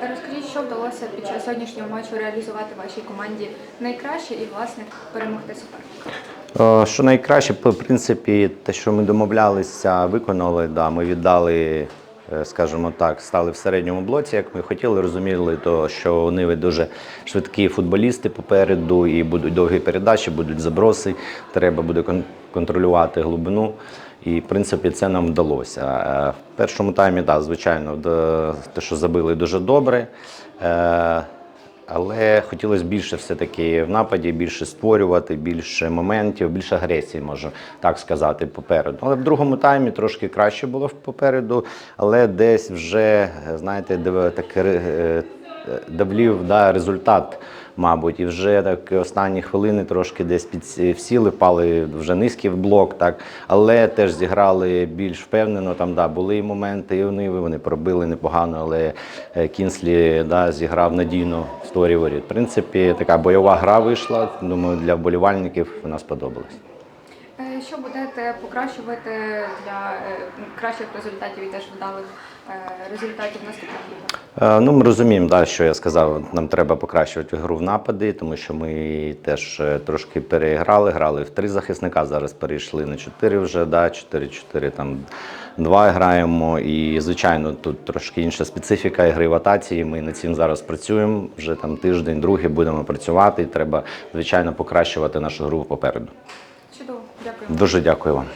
Розкажіть, що вдалося під час сьогоднішнього матчу реалізувати вашій команді найкраще і власне перемогти суперника? Е, Що найкраще, по принципі, те, що ми домовлялися, виконали. Да, ми віддали, е, скажімо так, стали в середньому блоці, як ми хотіли, розуміли, то, що вони дуже швидкі футболісти попереду, і будуть довгі передачі, будуть заброси. Треба буде кон- контролювати глибину. І, в принципі, це нам вдалося. Е, В першому таймі, так, звичайно, те, що забили дуже добре. Е, але хотілося більше все-таки в нападі, більше створювати, більше моментів, більше агресії, можу так сказати, попереду. Але в другому таймі трошки краще було попереду, але десь вже, знаєте, так е, давлів да, результат, мабуть, і вже так останні хвилини трошки десь під всіли, впали вже низький в блок, так, але теж зіграли більш впевнено. Там да, були і моменти, і вони, вони пробили непогано, але е, Кінслі да, зіграв надійно в сторі. В принципі, така бойова гра вийшла. Думаю, для вболівальників вона сподобалась. Що будете покращувати для е, кращих результатів і теж вдалих е, результатів наступних іграх? Е, Ну, ми розуміємо, да, що я сказав, нам треба покращувати гру в нападі, тому що ми теж трошки переграли, грали в три захисника, зараз перейшли на чотири вже, да, 4-4 там два граємо. І, звичайно, тут трошки інша специфіка ігри в атаці. Ми над цим зараз працюємо. Вже там тиждень, другий будемо працювати. І треба, звичайно, покращувати нашу гру попереду. Чудово, дякую. Дуже дякую вам.